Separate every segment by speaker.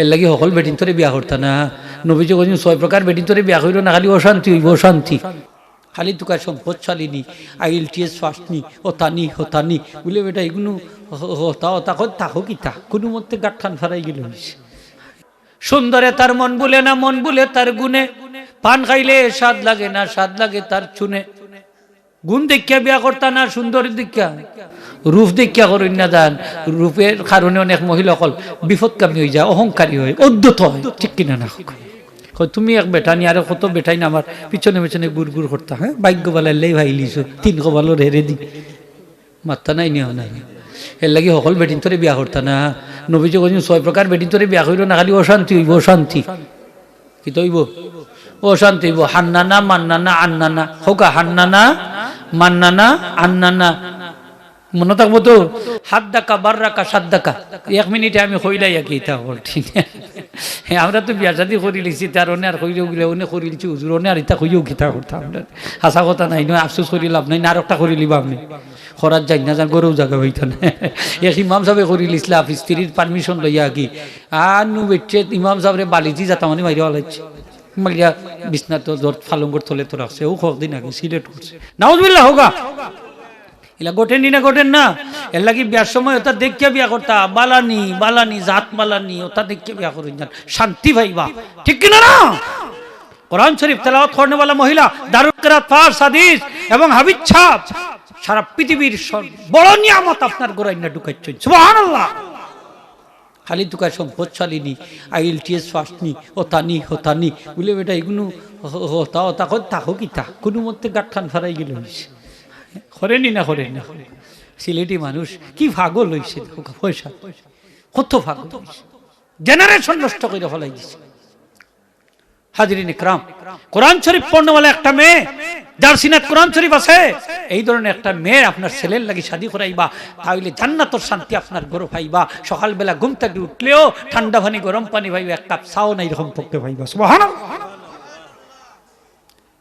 Speaker 1: এর লাগি সকল বেটিন তোরে বিয়া করতা না। নবীজি কদিন ছয় প্রকার বেটিন তোরে বিয়া করিল না, খালি অশান্তি হইব, অশান্তি। খালি তুকার সম্পদশালিনী আইল টিএস ফার্স্টনি ও তানি ও তানি বলে বেটা এগুলো হতা হতা কর তাকো কি তা কোনো মধ্যে গাঁঠান ফারাই গেল সুন্দরে তার মন বলে না, মন বলে তার গুণে। পান খাইলে স্বাদ লাগে না, স্বাদ লাগে তার চুনে। গুণ দেখিয়া বিয়া করতা না সুন্দর দেখিয়া রূপ দেখিয়া করেন না যান রূপের কারণে অনেক মহিলা মহিলাসকল বিপদকামী হয়ে যায় অহংকারী হয় অদ্যত হয়। ঠিক কিনা না তুমি এক বেটানি আর কত বেটাই না আমার পিছনে পিছনে গুড় গুড় করতা হ্যাঁ ভাগ্য বালাইলেই ভাই লিছো, তিন কবালোর হেরে দি। মাত্তা নাই নিও নাই এর লাগি সকল বেটিন তোরে বিয়া করতা না। নবীজি কদিন ছয় প্রকার বেটিন তোরে বিয়া করিল না, খালি অশান্তি হইব, অশান্তি। কি তৈব অশান্তি হইব। হান্নানা, মান্নানা, আন্নানা। হোকা, হান্নানা মান্নানা, আন্নানা। মনে থাকব তো? হাত ডাকা বার রাখা সাত ডাকা এক মিনিটে আমি কইলাই কি তা ঠিক আমরা তো বিয়া শাদি করি লিছি, তার অনে আর কইলেও গেলে, অনে করি লিছি, হুজুর অনে আর ইতা কইও কিতা করতাম আমরা হাসা কথা নাই, নয়, আফসোস করি লাভ নাই না আর একটা করি লিবা আপনি খরার যাই না যান গরু জায়গা হইতো না। এক ইমাম সাহেব করি লিসলা, স্ত্রীর পারমিশন লইয়া কি? আর নু বেটে ইমাম সাহেবরে বালিজি যাতা মানে মাইরে ওলাইছে মাইয়া বিছনাত জোর ফালঙ্গর থলে তো রাখছে, ও কদিন আগে সিলেট করছে। নাউজবিল্লাহ হোগা। এলা গোটেন না গোটেন না, এর লাগি বিয়ার সময় ওটা দেখিয়া বিয়া করতা, বালানি বালানি, জাত বালানি ওটা দেখিয়া বিয়া করেন যান শান্তি ভাইবা ঠিক কিনা না? কোরআন শরীফ তেলাওয়াত করনে वाला মহিলা, দারুল কিরাত, ফারস, হাদিস এবং হাবিজ সারা পৃথিবীর বড় নিয়ামত আপনার গোড়াই না ঢুকাচ্ছেন সুবহানাল্লাহ। খালি তুকার সম্পদশালিনী আই এল টি ও তানি ও হতানি বলে বেটা এগুলো হতা হতা কর তাকো কি তা, কোনো মধ্যে গাঠান ফারাই গেল হইছে। করেনি না করেনি না সিলেটি মানুষ কি ভাগল হয়েছে পয়সা, কত ভাগল জেনারেশন নষ্ট করে ফলাই দিছে। হাজরিন ইকরাম, কোরআন শরীফ পড়নেওয়ালা একটা মেয়ে, যার সিনাত কোরআন শরীফ আছে, এই ধরনের একটা মেয়ে আপনার ছেলের লাগি শাদি করাইবা, তাহলে জান্নাতর শান্তি আপনার গরু পাইবা। সকালবেলা ঘুম থেকে উঠলেও ঠান্ডা পানি, গরম পানি পাইবা, এক কাপ চাও নাই এরকম পাইবা। সুবহানাল্লাহ।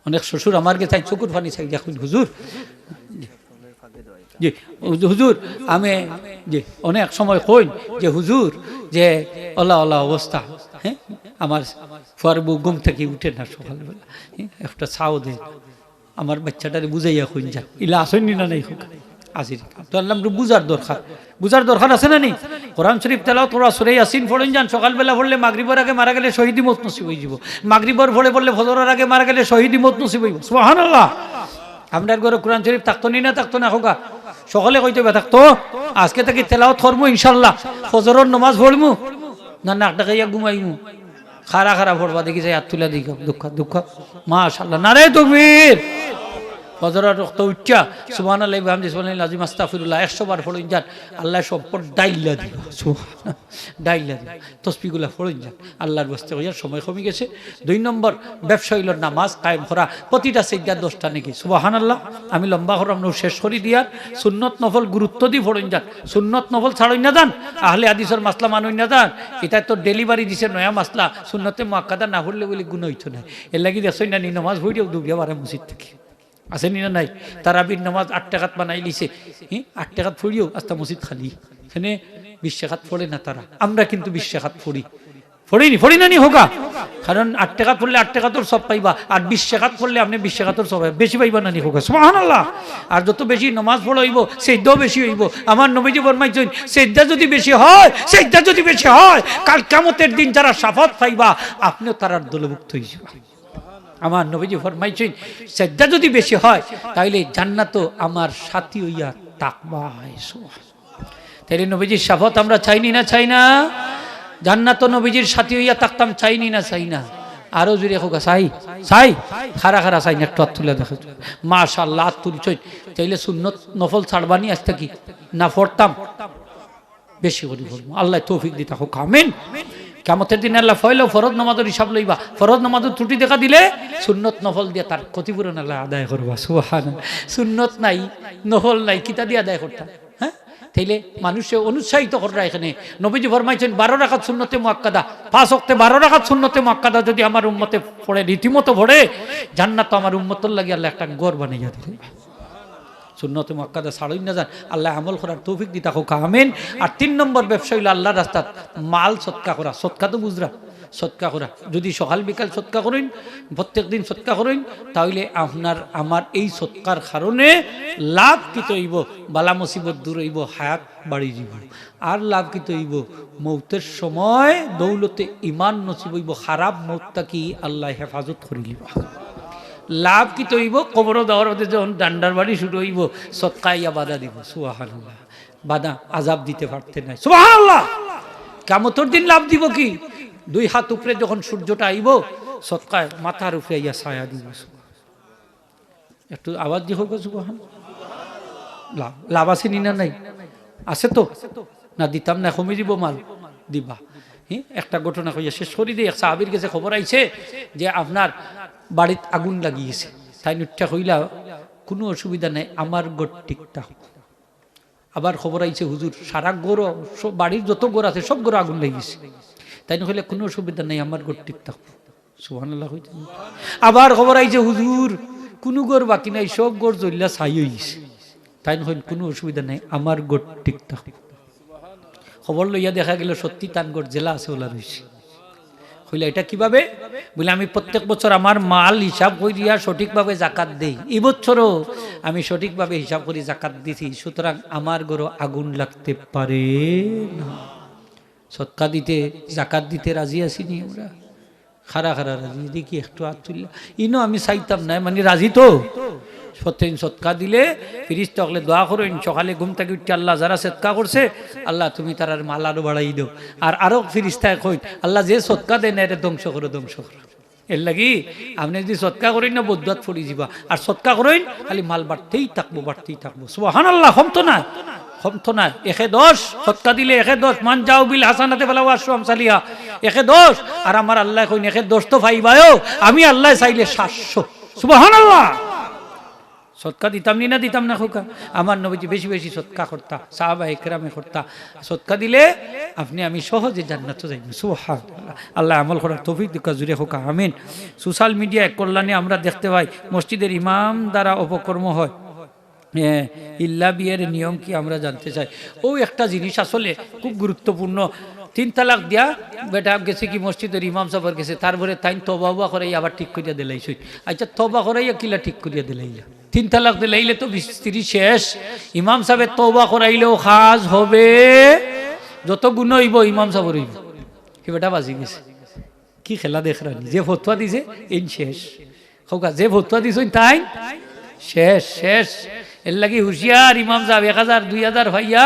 Speaker 1: অনেক শ্বশুর আমার গে চাই চকুর পানি চাই, দেখুন হুজুর। জি হুজুর, আমি যে অনেক সময় কই যে হুজুর, যে ওলা ওলা অবস্থা হ্যাঁ? আমার ফুয়ার বউ ঘুম থেকে উঠে না সকালবেলা। একটা ছাও দে। আমার বাচ্চাটারে বুঝাইয়া কইন, যা, ইলা আসেনি না নাই হোক? আসির তো আল্লাহ বুঝার দরকার। বুঝার দরকার আছে না নি কোরআন শরীফ তেলাও তোরা সুরে আসিন পড়েন যান, সকালবেলা পড়লে মাগরিবর আগে মারা গেলে শহীদি মত নসিব হয়ে যাব। মাগরিবর পড়ে পড়লে ফজরের আগে মারা গেলে শহীদি মত নসিব হইব সুবহানাল্লাহ! আপনার ঘরে কোরআন শরীফ থাকতো নি না থাকতো না হোকা সকালে কইতে বে থাকতো? আজকে থেকে তেলাও থরমু ইনশাল্লাহ ফজরের নমাজ পড়মু, না নাক ডাকাইয়া ঘুমাইমু। খারা খারা ভরবা দেখি যাই হাত তুলে দিক দুঃখ দুঃখ। মাশাল্লাহ না রে তুমির ফজরের রক্ত উচ্চা সুবহান আল্লাহ বিহামদি সুবহান লাজিম আস্তাগফিরুল্লাহ 100 বার পড়ুন যান। আল্লাহ সম্পদ ডাইলা দিব সুবহান ডাইলা দিব তসবিহগুলা পড়ুন যান। আল্লাহর বস্তে হইয়ার সময় কমে গেছে। দুই নম্বর ব্যবসা হইল নামাজ কায়েম করা। প্রতিটা সিজদা দশটা নাকি? সুবহান আল্লাহ আমি লম্বা করাম শেষ করি দিয়ার সুন্নত নফল গুরুত্ব দি পড়ুন যান। সুন্নত নফল ছাড়ুন না যান, আহলে হাদিসের মাসলা মানুন না যান। এটা তো ডেলিভারি দিছে, নয়া মাসলা। সুন্নতে মুআক্কাদা না পড়লে বলে গুণ হইতো না। এর লাগি দেখছই না, নি নামাজ ভুইরেও দুবিয়া বারে মসজিদ থেকে। আছে নি নাই? তারাবির নামাজ আট টাকাত বানাই লিছে হ্যাঁ আট টাকাত ফুড়িও আস্তা মসজিদ খালি। এখানে বিশ টাকাত পড়ে না তারা? আমরা কিন্তু বিশ টাকাত ফুড়ি ফড়িনি ফড়ি না নি হোকা? কারণ আট টাকা পড়লে আট টাকা তোর সব পাইবা, আর বিশ পড়লে আপনি বিশ টাকা তোর সব। বেশি পাইবা না নি হোকা? সুবহানাল্লাহ। আর যত বেশি নমাজ পড়ো হইব সেদ্দাও বেশি হইব। আমার নবীজি ফরমাইছেন সেদ্দা যদি বেশি হয় সেদ্দা যদি বেশি হয়, কাল কামতের দিন যারা সাফাত পাইবা, আপনিও তারার দলভুক্ত হইবা আমার নবীজি ফরমাইছেন শ্রদ্ধা যদি বেশি হয় তাহলে জান্নাত আমার সাথী হইয়া তাকবা হয় তাইলে নবীজির সাফত আমরা চাইনি না চাই না? জান্নাত নবীজির সাথী হইয়া তাকতাম চাইনি না চাই না? আরও জুড়ে হোক চাই চাই খারা খারা চাই না একটু তুলে দেখো। মাশাল্লাহ হাত তুলছই তাইলে সুন্নত নফল ছাড়বানি আজ কি না পড়তাম বেশি করে বলব আল্লাহ তৌফিক দিতা হোক, আমিন। কামতের দিন আল্লাহ ফয়লো ফরজ নামাজের হিসাব লইবা। ফরজ নামাজের ত্রুটি দেখা দিলে সুন্নত নফল দিয়ে তার ক্ষতিপূরণ আল্লাহ আদায় করবা সুহান সুন্নত নাই, নফল নাই, কিতা দিয়ে আদায় করতাম হ্যাঁ? তাইলে মানুষে অনুৎসাহিত করা এখানে। নবীজি ফরমাইছেন, বারো রাখাত শূন্যতে মোয়াক্কাদা। পাঁচ অক্টে বারো রাখাত শূন্যতে মোয়াক্কাদা যদি আমার উম্মতে পড়ে, রীতিমতো পড়ে, জান্নাত আমার উম্মতর লাগে আল্লাহ একটা গড় বানিয়ে দিলে সুন্নতে মক্কাদা ছাড়ই না যান। আল্লাহ আমল করার তৌফিক দিতা হোক, আমেন। আর তিন নম্বর ব্যবসা হইল আল্লাহ রাস্তাত মাল সৎকা করা, সৎকা তো বুঝরা। সৎকা করা। যদি সকাল, বিকাল সৎকা করেন, প্রত্যেক দিন সৎকা করেন, তাহলে আপনার, আমার এই সৎকার কারণে লাভ কি তৈব? বালা মুসিবত দূর হইব, হায়াত বাড়ি যাব আর লাভ কি তৈব? মৌতের সময় দৌলতে ইমান নসিব হইব, খারাপ মৌতটা কি আল্লাহ হেফাজত করিলিব লাভ কি তৈব কবর দেওয়ার মধ্যে যখন ডান্ডার বাড়ি শুরু হইব সৎকাইয়া বাধা দিব। সুহান বাধা আজাব দিতে পারতে নাই। সুহান আল্লাহ কামতর দিন লাভ দিব কি? দুই হাত উপরে যখন সূর্যটা আইব, সৎকায় মাথার উপরে ইয়া ছায়া দিব। একটু আওয়াজ দিয়ে হোক সুবাহান লাভ লাভ আছে নি না নাই? আছে তো? না দিতাম না কমে দিব মাল। দিবা। একটা ঘটনা কইয়া শেষ করি দিয়ে সাহাবির কাছে খবর আইছে যে আপনার বাড়িতে আগুন লাগিয়েছে। তাই নুঠা কইলা, কোনো অসুবিধা নাই, আমার গোট টিকটা আবার খবর আইছে, হুজুর, সারা গোড় সব বাড়ির যত গোড় আছে, সব গোড় আগুন লেগেছে তাই না হলে কোনো অসুবিধা নেই, আমার গোড় টিকটা সুহান আবার খবর আইছে, হুজুর, কোনো গোড় বাকি নাই, সব গোড় জ্বললা ছাই হইছে। তাই না হইল কোনো অসুবিধা নেই, আমার গোড় টিকটা খবর লইয়া দেখা গেল সত্যি তানগড় জেলা আছে ওলা রয়েছে হইলে এটা কীভাবে? বলে আমি প্রত্যেক বছর আমার মাল হিসাব করিয়া সঠিকভাবে জাকাত দেই। এই বছরও আমি সঠিকভাবে হিসাব করি জাকাত দিছি, সুতরাং আমার গরো আগুন লাগতে পারে না। সৎকা দিতে, জাকাত দিতে রাজি আছিনি আমরা? খারা খারা রাজি, দেখি একটু হাত তুললা। ইনো আমি চাইতাম না মানে রাজি তো। সত্যিন সৎকা দিলে ফিরিস তকলে দোয়া করেন, সকালে ঘুম থেকে উঠতে আল্লাহ যারা সৎকা করছে, আল্লাহ তুমি তার মাল আরও বাড়াই দাও। আর আরও ফিরিস্তায় কইন আল্লাহ যে সৎকা দেন, এটা ধ্বংস করো ধ্বংস করো। এর লাগি, আপনি যদি সৎকা করেন না বদুয়াত ফড়ি যাবা আর সৎকা করেন, খালি মাল বাড়তেই থাকব বাড়তেই থাকব। সুবাহান আল্লাহ হম তো না? হম তো না? একে দশ, সৎকা দিলে একে দশ। মান যাও বিল হাসানাতে ফেলাও আসলাম সালিয়া একে দশ, আর আমার আল্লাহ কইন, একে দশ তো পাইবায়ও আমি আল্লাহ চাইলে সাতশো। সুবাহান আল্লাহ সৎকা দিতাম নি না দিতাম না খোকা? আমার নবীজি বেশি বেশি সৎকা করতা সাহাবা একরামে করতা। সৎকা দিলে আপনি আমি সহজে জান্নাত সুহান আল্লাহ আমল করার তৌফিক দুকা জুড়ে হোকা আমিন। সোশ্যাল মিডিয়ায় কল্যাণে আমরা দেখতে পাই মসজিদের ইমাম দ্বারা অপকর্ম হ্যাঁ, ইল্লা বিয়ের নিয়ম কি আমরা জানতে চাই? ও একটা জিনিস আসলে খুব গুরুত্বপূর্ণ। তিন তালাক দিয়া বেটা গেছে কি মসজিদের ইমাম সাফার গেছে তারপরে তাই তবা উবা করাই আবার ঠিক করিয়া দিলাইছই আচ্ছা তবা করাইয়া কিলা ঠিক করিয়া দিলাইলা তিন তালাক দিলাইলে তো স্ত্রী শেষ। ইমাম সাহেবের তবা করাইলেও খাজ হবে। যত গুণ হইব ইমাম সাহেব হইব। সে বেটা বাজি গেছে? কি খেলা দেখ রানি, যে ফতুয়া দিছে এই শেষ। হোকা যে ফতুয়া দিছ তাই শেষ শেষ। এর লাগি হুশিয়ার ইমাম সাহেব এক হাজার, দুই হাজার ভাইয়া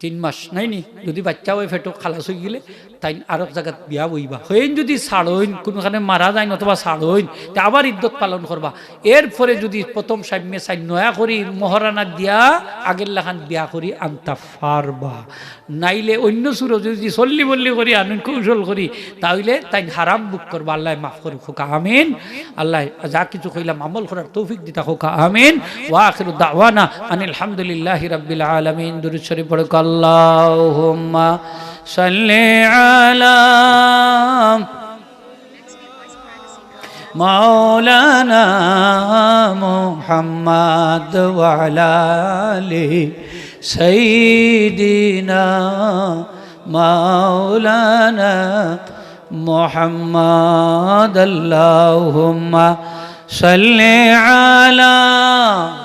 Speaker 1: তিন মাস। নাই নি? যদি বাচ্চা ওই ফেটো খালাস হয়ে গেলে তাই আরব জায়গাত বিয়া বইবা হইন যদি ছাড়ইন কোনোখানে মারা যায় অথবা ছাড়ইন তা আবার ইদ্যত পালন করবা এরপরে যদি প্রথম সাম্যে চাই নয়া করি মহারানা দিয়া আগের লাখান বিয়া করি আনতা পারবা নাইলে অন্য সুর যদি চল্লি বল্লি করি আনুন, কৌশল করি তাহলে তাই হারাম বুক করবা আল্লাহ মাফ করে খোকা, আমিন। আল্লাহ যা কিছু কইলাম, আমল করার তৌফিক দিতা, খোকা, আমিন। ওয়া আখিরু দাওয়ানা আনিল হামদুলিল্লাহি রাব্বিল আলামিন। দুরূদ শরীফ পড়ো اللهم صل على مولانا محمد وعلى آله سيدنا مولانا محمد. اللهم صل على محمد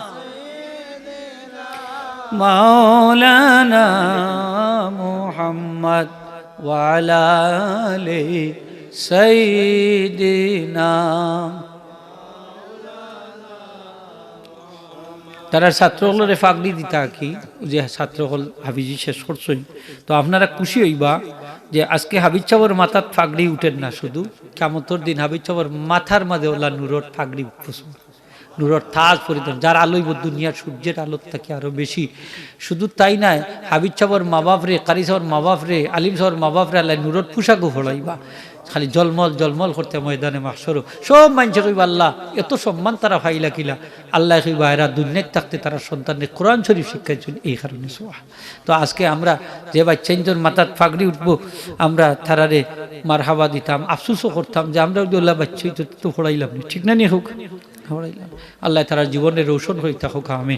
Speaker 1: মাওলানা মোহাম্মদ ওয়ালালে সঈদিনা তারা ছাত্রগুলোরে ফাগলি দিতা কি যে ছাত্রগুল হাফিজি শেষ করছই। তো আপনারা খুশি হইবা যে আজকে হাবিজ চাবর মাথার ফাগড়ি উঠেন না শুধু, কামতর দিন হাবিজ চাবর মাথার মাঝে ওলা নুরোর ফাগড়ি উঠতেছে। নুরর তাজ পরিধান, যার আলোই দুনিয়ার সূর্যের আলোর থাকে আরও বেশি। শুধু তাই নাই হাবিজ সাহর মা বাপ রে কারি সাহর মা বাপ রে, আলিম সাহর মা বাপ রে আল্লাহ নুরর পোশাকও ফড়াইবা খালি জলমল জলমল করতে ময়দানে মাসরও সব মানুষে কইবা আল্লাহ, এত সম্মান তারা ফাইলা কিলা। আল্লাহ কইবা এরা দুনিয়াত থাকতে তারা সন্তানের কোরআন শরীফ শিক্ষা ছিল এই কারণে সোয়া তো আজকে আমরা যে বাচ্চাইজন মাথার ফাগড়ি উঠবো, আমরা তারারে মার হাবা দিতাম, আফসুসও করতাম যে আমরা যদি আল্লাহ বাচ্চাই তো পড়াইলাম না। ঠিক না নি হোক? পড়াইলাম আল্লাহ তারা জীবনের রোশন হয়ে থাকুক আমি